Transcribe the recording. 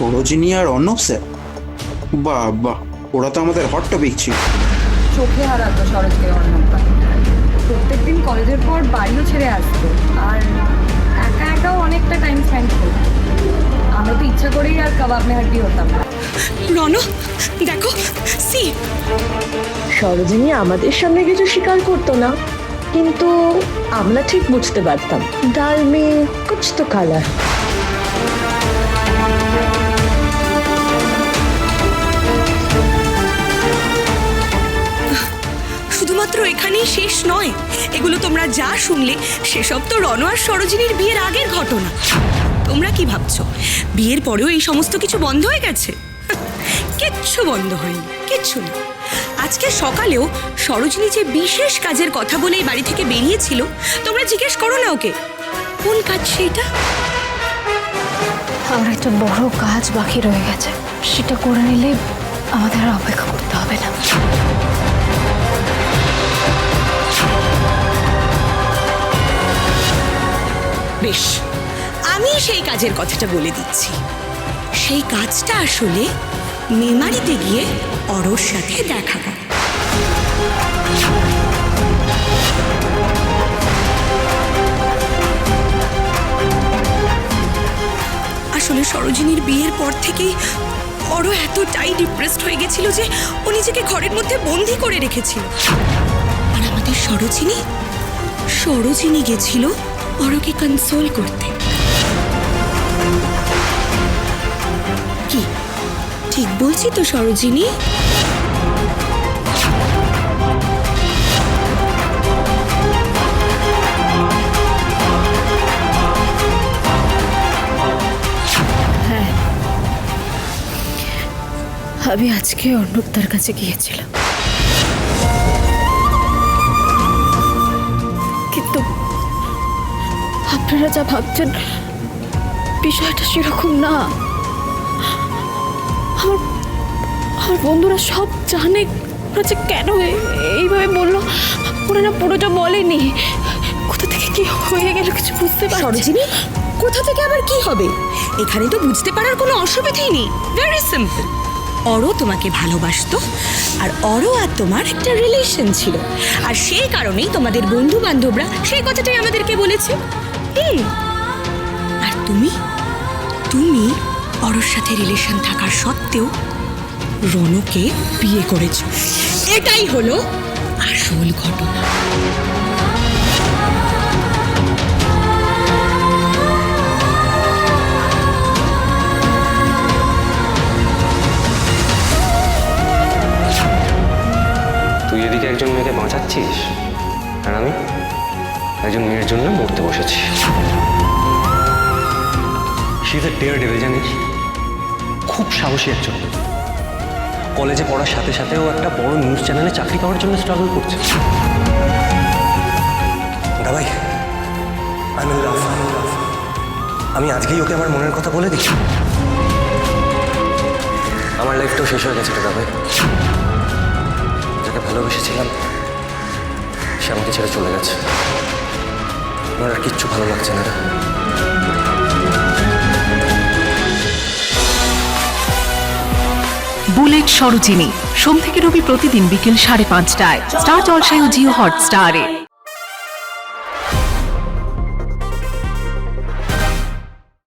সরোজিনী আর Arnab sir? বাহ বাহ ওরা তো আমাদের হট টপিক ছিল। চোখে হারাতো সরোজকে অর্ণবটা প্রত্যেকদিন কলেজের পর বাড়িও ছেড়ে আসতো। আর একা একাও অনেকটা টাইম স্পেন্ড করতো। আমরা তো ইচ্ছা করেই আর কাবাব মেহাটি হতাম না। রণ দেখো সি। সরোজিনী আমাদের সামনে কিছু স্বীকার করতো না। কিন্তু আমরা ঠিক বুঝতে পারতাম। ডাল মে কুছ তো কালা শেষ নয়। এগুলো তোমরা যা শুনলে, সেসব তো রণ আর সরোজিনীর বিয়ের আগের ঘটনা। তোমরা কি ভাবছ? বিয়ের পরেও এই সমস্ত কিছু বন্ধ হয়ে গেছে? কিচ্ছু বন্ধ হয়নি, কিচ্ছু না। আজকে সকালেও সরোজিনী যে বিশেষ কাজের কথা বলে এই বাড়ি থেকে বেরিয়েছিল, তোমরা জিজ্ঞেস করো না ওকে। কোন কাজ সেইটা আমার একটা বড় কাজ বাকি রয়ে গেছে। সেটা করে নিলে আমাদের আর অপেক্ষা করতে হবে না। বেশ, আমি সেই কাজের কথাটা বলে দিচ্ছি। সেই কাজটা আসলে মেমারিতে গিয়ে অরর সাথে দেখা করা। আসলে সরোজিনীর বিয়ের পর থেকেই অরো এতটাই ডিপ্রেসড হয়ে গেছিল যে ও নিজেকে ঘরের মধ্যে বন্দি করে রেখেছিল। আর আমাদের সরোজিনী সরোজিনী গেছিল অরকে কনসোল করতে। কি? ঠিক বলছি তো সরোজিনী? আমি আজকে অর্ণবদার কাছে গিয়েছিলাম। আপনারা যা ভাবছেন, বিষয়টা সেরকম না। আমার আমার বন্ধুরা সব জানে ওরা যে কেন এইভাবে বলল। ওনারা পুরোটা বলেনি। কোথা থেকে কি হয়ে গেল কিছু বুঝতে পারছি। কোথা থেকে আবার কি হবে? এখানে তো বুঝতে পারার কোনো অসুবিধাই নেই। ভেরি সিম্পল অরও তোমাকে ভালোবাসতো, আর অরও আর তোমার একটা রিলেশন ছিল। আর সেই কারণেই তোমাদের বন্ধু বান্ধবরা সেই কথাটাই আমাদেরকে বলেছে। হুম আর তুমি? তুমি অরর সাথে রিলেশন থাকার সত্ত্বেও রনকে বিয়ে করেছ। এটাই হলো আসল ঘটনা। তুই এদিকে একজন মেয়েকে বাঁচাচ্ছিস? আর আমি? একজন মেয়ের জন্য মরতে বসেছি। এ ডেয়ার ডেভিল জানিস? খুব সাহসী একজন কলেজে পড়ার সাথে সাথেও একটা বড় নিউজ চ্যানেলে চাকরি পাওয়ার জন্য স্ট্রাগল করছে। মিন লাভ আমি আজকেই ওকে আমার মনের কথা বলে দিই। আমার লাইফটাও শেষ হয়ে গেছে রে দাবাই যাকে ভালোবেসেছিলাম, সে আমাকে ছেড়ে চলে গেছে। আর কিচ্ছু ভালো লাগছে না বুলেট সরোজিনী। সোম থেকে রবি প্রতিদিন বিকেল সাড়ে পাঁচটায়। স্টার জলসায় জিও হটস্টারে।